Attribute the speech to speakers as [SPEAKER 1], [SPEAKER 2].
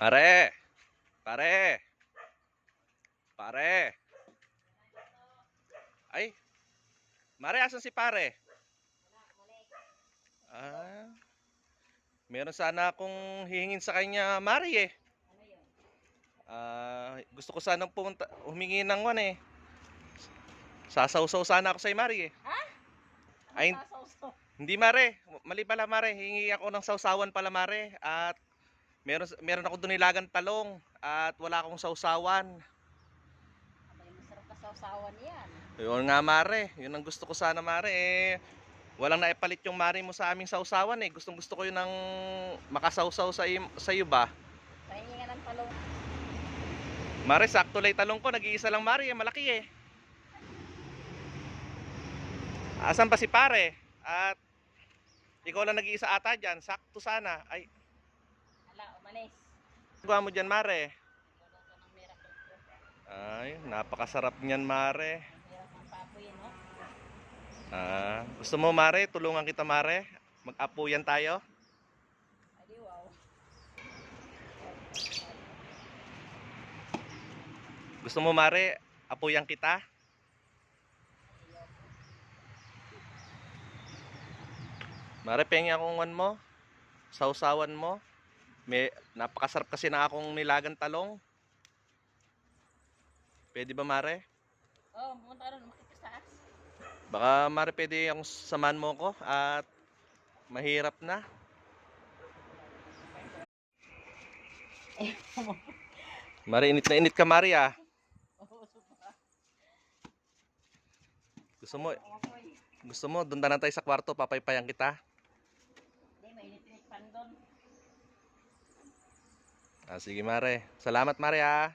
[SPEAKER 1] Pare! Pare! Pare! Ay! Mare, asan si pare? Ah, meron sana akong hihingin sa kanya, Mari eh. Ah, gusto ko sanang pumunta, humingi ng one eh. Sasawsaw sana ako sa Mari eh.
[SPEAKER 2] Ha?
[SPEAKER 1] Ay, hindi Mare, mali pala Mare, hingi ako ng sawsawan pala Mare at meron meron ako doon nilagang talong at wala akong sawsawan.
[SPEAKER 2] Abay, masarap ka sausawan yan.
[SPEAKER 1] Yun nga Mare, yun ang gusto ko sana Mare eh. Walang naipalit yung Mare mo sa aming sawsawan eh. Gustong gusto ko yun ng makasawsaw sa, im- sa iyo ba?
[SPEAKER 2] Pahingi nga ng talong.
[SPEAKER 1] Mare, sakto lang talong ko. Nag-iisa lang Mare eh. Malaki eh. Asan pa si pare? At ikaw lang nag-iisa ata dyan. Sakto sana. Ay,
[SPEAKER 2] Hala, umalis.
[SPEAKER 1] gawa mo dyan Mare.
[SPEAKER 2] Luluto ng miracle fruit.
[SPEAKER 1] Ay, napakasarap niyan Mare.
[SPEAKER 2] Hirap ng papoy, no?
[SPEAKER 1] Ah, gusto mo Mare? Tulungan kita Mare. Mag-apuyan tayo.
[SPEAKER 2] Adi, wow.
[SPEAKER 1] Gusto mo Mare? Apuyan kita? Mare, pengi akong one mo. Sausawan mo. May, napakasarap kasi na akong nilagang talong. Pwede ba Mare?
[SPEAKER 2] Oh, pumunta ka doon, makikitaas.
[SPEAKER 1] Baka Mare pwede yung saman mo ko at mahirap na. Mare, init na init ka Mare ah.
[SPEAKER 2] Oo.
[SPEAKER 1] Gusto mo, gusto mo, doon na tayo sa kwarto, papaypayan kita.
[SPEAKER 2] Hindi, mainit-init pan doon.
[SPEAKER 1] Ah, sige Mare. Salamat Mare ah.